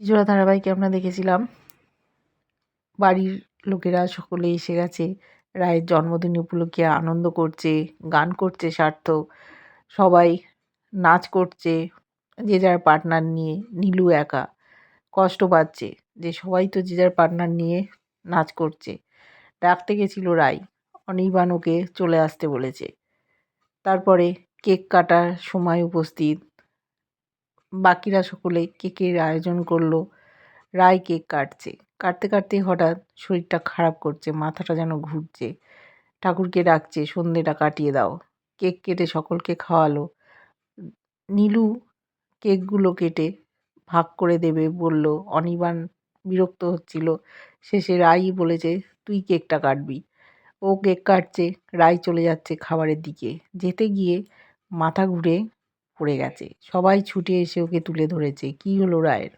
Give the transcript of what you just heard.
চিচোড়া ধারাবাহিকে আমরা দেখেছিলাম। বাড়ির লোকেরা সকলে এসে গেছে। রায়ের জন্মদিন উপলক্ষে আনন্দ করছে, গান করছে সার্থক। সবাই নাচ করছে, যে যার পার্টনার নিয়ে নীলু একা। কষ্ট পাচ্ছে যে সবাই তো যে যার পার্টনার নিয়ে নাচ করছে। ডাকতে গেছিল রাই অনির্বাণ ওকে চলে আসতে বলেছে। তারপরে কেক কাটার সময় উপস্থিত। বাকিরা সকলে কেকের আয়োজন করল। রায় কেক কাটছে। কাটতে কাটতেই হঠাৎ শরীরটা খারাপ করছে, মাথাটা যেন ঘুরছে। ঠাকুরকে ডাকছে, সন্ধেটা কাটিয়ে দাও। কেক কেটে সকলকে খাওয়ালো। নীলু কেকগুলো কেটে ভাগ করে দেবে বলল, অনির্বাণ বিরক্ত হচ্ছিল। শেষে রাই বলেছে, তুই কেকটা কাটবি। ও কেক কাটছে, রাই চলে যাচ্ছে খাবারের দিকে। যেতে গিয়ে মাথা ঘুরে পড়ে গেছে। সবাই ছুটে এসে ওকে তুলে ধরেছে। কী হলো রায়ের?